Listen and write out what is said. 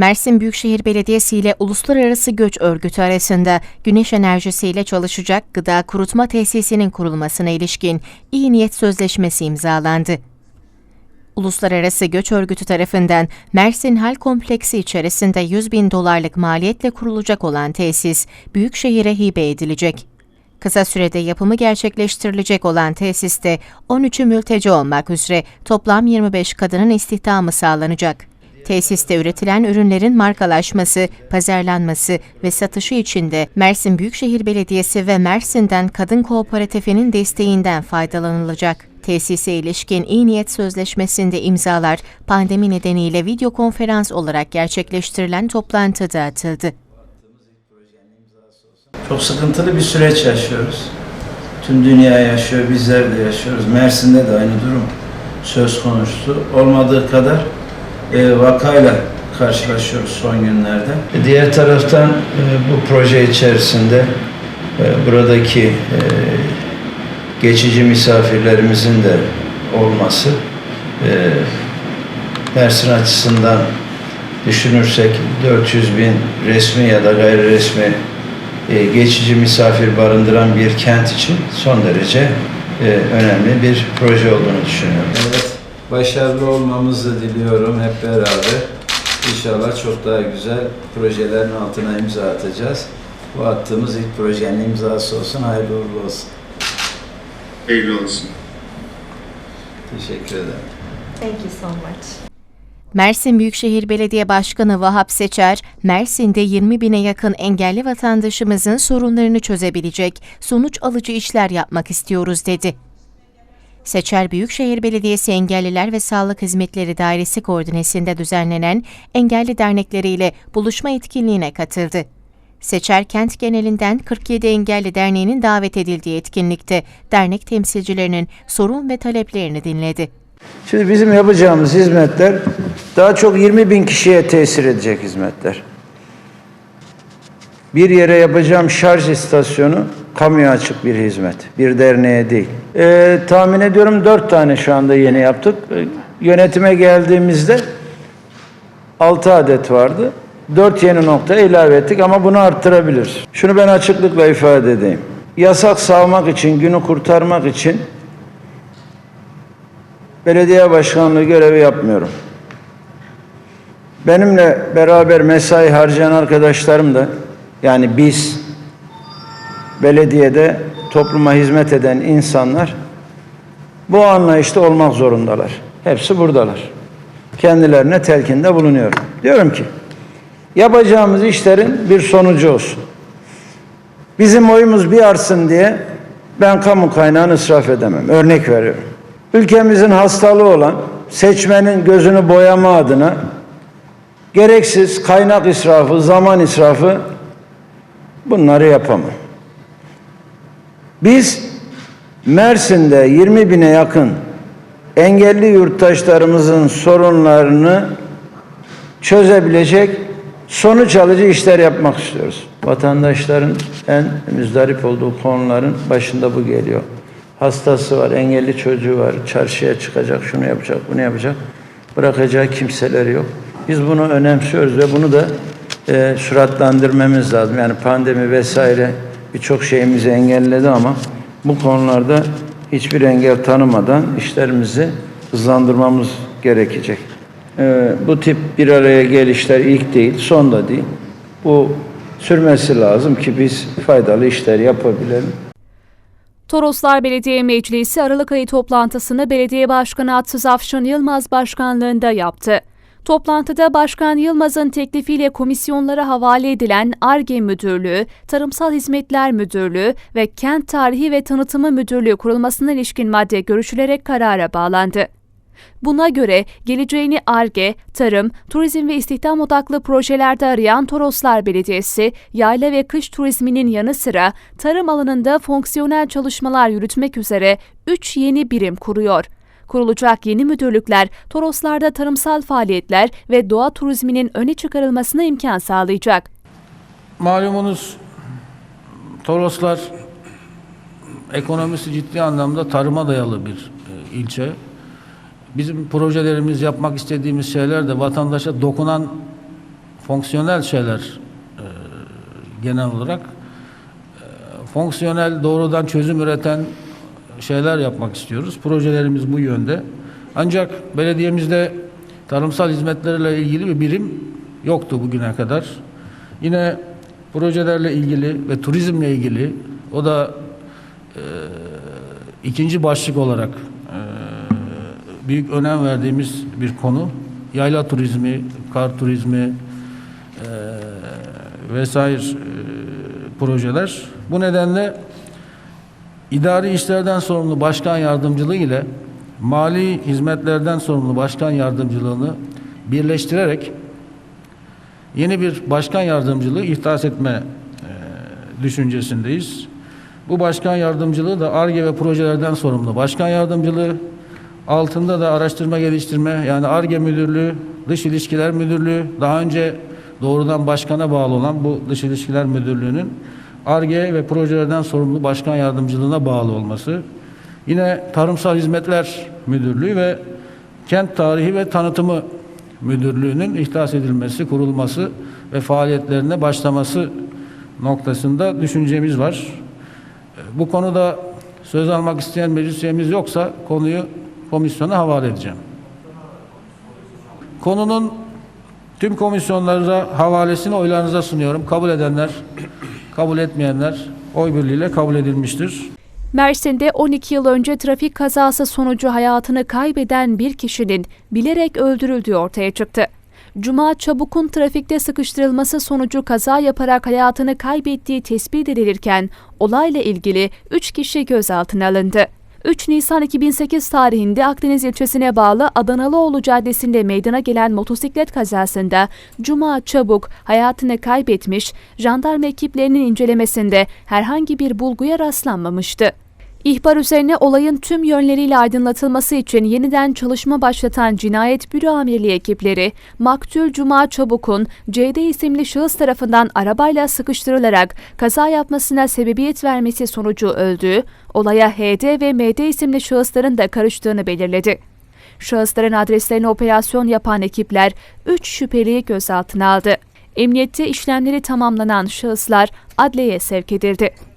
Mersin Büyükşehir Belediyesi ile Uluslararası Göç Örgütü arasında güneş enerjisiyle çalışacak gıda kurutma tesisinin kurulmasına ilişkin iyi niyet sözleşmesi imzalandı. Uluslararası Göç Örgütü tarafından Mersin Hal Kompleksi içerisinde 100 bin dolarlık maliyetle kurulacak olan tesis, Büyükşehir'e hibe edilecek. Kısa sürede yapımı gerçekleştirilecek olan tesiste 13'ü mülteci olmak üzere toplam 25 kadının istihdamı sağlanacak. Tesiste üretilen ürünlerin markalaşması, pazarlanması ve satışı için de Mersin Büyükşehir Belediyesi ve Mersin'den Kadın Kooperatifinin desteğinden faydalanılacak. Tesise ilişkin iyi niyet sözleşmesinde imzalar pandemi nedeniyle video konferans olarak gerçekleştirilen toplantıda atıldı. Çok sıkıntılı bir süreç yaşıyoruz. Tüm dünya yaşıyor, bizler de yaşıyoruz. Mersin'de de aynı durum söz konusu. Olmadığı kadar e, vakayla karşılaşıyoruz son günlerde. E, Diğer taraftan e, bu proje içerisinde e, buradaki e, geçici misafirlerimizin de olması e, Mersin açısından düşünürsek 400 bin resmi ya da gayri resmi e, geçici misafir barındıran bir kent için son derece e, önemli bir proje olduğunu düşünüyorum. Evet, başarılı olmamızı diliyorum hep beraber. İnşallah çok daha güzel projelerin altına imza atacağız. Bu attığımız ilk projenin imzası olsun, hayırlı uğurlu olsun. Hayırlı olsun. Teşekkür ederim. Thank you so much. Mersin Büyükşehir Belediye Başkanı Vahap Seçer, Mersin'de 20 bine yakın engelli vatandaşımızın sorunlarını çözebilecek, sonuç alıcı işler yapmak istiyoruz dedi. Seçer Büyükşehir Belediyesi Engelliler ve Sağlık Hizmetleri Dairesi koordinesinde düzenlenen engelli dernekleriyle buluşma etkinliğine katıldı. Seçer kent genelinden 47 Engelli Derneği'nin davet edildiği etkinlikte dernek temsilcilerinin sorun ve taleplerini dinledi. Şimdi bizim yapacağımız hizmetler daha çok 20 bin kişiye tesir edecek hizmetler. Bir yere yapacağım şarj istasyonu kamuya açık bir hizmet. Bir derneğe değil. Ee, tahmin ediyorum dört tane şu anda yeni yaptık. Ee, yönetime geldiğimizde 6 adet vardı. 4 yeni nokta ilave ettik ama bunu arttırabiliriz. Şunu ben açıklıkla ifade edeyim. Yasak savmak için, günü kurtarmak için belediye başkanlığı görevi yapmıyorum. Benimle beraber mesai harcayan arkadaşlarım da yani biz belediyede topluma hizmet eden insanlar bu anlayışta olmak zorundalar. Hepsi buradalar. Kendilerine telkinde bulunuyorum. Diyorum ki yapacağımız işlerin bir sonucu olsun. Bizim oyumuz bir artsın diye ben kamu kaynağını israf edemem. Örnek veriyorum. Ülkemizin hastalığı olan seçmenin gözünü boyama adına gereksiz kaynak israfı, zaman israfı bunları yapamam. Biz Mersin'de 20 bine yakın engelli yurttaşlarımızın sorunlarını çözebilecek sonuç alıcı işler yapmak istiyoruz. Vatandaşların en müzdarip olduğu konuların başında bu geliyor. Hastası var, engelli çocuğu var, çarşıya çıkacak, şunu yapacak, bunu yapacak. Bırakacağı kimseleri yok. Biz bunu önemsiyoruz ve bunu da e, süratlendirmemiz lazım. Yani pandemi vesaire birçok şeyimizi engelledi ama bu konularda hiçbir engel tanımadan işlerimizi hızlandırmamız gerekecek. Ee, bu tip bir araya gelişler ilk değil, son da değil. Bu sürmesi lazım ki biz faydalı işler yapabilelim. Toroslar Belediye Meclisi Aralık ayı toplantısını Belediye Başkanı Atsız Afşin Yılmaz başkanlığında yaptı. Toplantıda Başkan Yılmaz'ın teklifiyle komisyonlara havale edilen ARGE Müdürlüğü, Tarımsal Hizmetler Müdürlüğü ve Kent Tarihi ve Tanıtımı Müdürlüğü kurulmasına ilişkin madde görüşülerek karara bağlandı. Buna göre geleceğini ARGE, tarım, turizm ve istihdam odaklı projelerde arayan Toroslar Belediyesi, yayla ve kış turizminin yanı sıra tarım alanında fonksiyonel çalışmalar yürütmek üzere 3 yeni birim kuruyor. Kurulacak yeni müdürlükler Toroslarda tarımsal faaliyetler ve doğa turizminin öne çıkarılmasına imkan sağlayacak. Malumunuz Toroslar ekonomisi ciddi anlamda tarıma dayalı bir e, ilçe. Bizim projelerimiz, yapmak istediğimiz şeyler de vatandaşa dokunan fonksiyonel şeyler e, genel olarak. E, fonksiyonel doğrudan çözüm üreten şeyler yapmak istiyoruz. Projelerimiz bu yönde. Ancak belediyemizde tarımsal hizmetlerle ilgili bir birim yoktu bugüne kadar. Yine projelerle ilgili ve turizmle ilgili o da e, ikinci başlık olarak e, büyük önem verdiğimiz bir konu. Yayla turizmi, kar turizmi e, vesaire e, projeler. Bu nedenle idari işlerden sorumlu başkan yardımcılığı ile mali hizmetlerden sorumlu başkan yardımcılığını birleştirerek yeni bir başkan yardımcılığı ihdas etme e, düşüncesindeyiz. Bu başkan yardımcılığı da ARGE ve projelerden sorumlu başkan yardımcılığı, altında da araştırma geliştirme yani ARGE müdürlüğü, dış ilişkiler müdürlüğü, daha önce doğrudan başkana bağlı olan bu dış ilişkiler müdürlüğünün ARGE ve projelerden sorumlu başkan yardımcılığına bağlı olması, yine tarımsal hizmetler müdürlüğü ve kent tarihi ve tanıtımı müdürlüğünün ihdas edilmesi, kurulması ve faaliyetlerine başlaması noktasında düşüncemiz var. Bu konuda söz almak isteyen meclis üyemiz yoksa konuyu komisyona havale edeceğim. Konunun tüm komisyonlara havalesini oylarınıza sunuyorum. Kabul edenler, kabul etmeyenler oy birliğiyle kabul edilmiştir. Mersin'de 12 yıl önce trafik kazası sonucu hayatını kaybeden bir kişinin bilerek öldürüldüğü ortaya çıktı. Cuma Çabuk'un trafikte sıkıştırılması sonucu kaza yaparak hayatını kaybettiği tespit edilirken olayla ilgili 3 kişi gözaltına alındı. 3 Nisan 2008 tarihinde Akdeniz ilçesine bağlı Adanalıoğlu Caddesi'nde meydana gelen motosiklet kazasında Cuma Çabuk hayatını kaybetmiş, jandarma ekiplerinin incelemesinde herhangi bir bulguya rastlanmamıştı. İhbar üzerine olayın tüm yönleriyle aydınlatılması için yeniden çalışma başlatan Cinayet Büro Amirliği ekipleri, Maktul Cuma Çabuk'un CD isimli şahıs tarafından arabayla sıkıştırılarak kaza yapmasına sebebiyet vermesi sonucu öldüğü, olaya HD ve MD isimli şahısların da karıştığını belirledi. Şahısların adreslerine operasyon yapan ekipler 3 şüpheliyi gözaltına aldı. Emniyette işlemleri tamamlanan şahıslar adliyeye sevk edildi.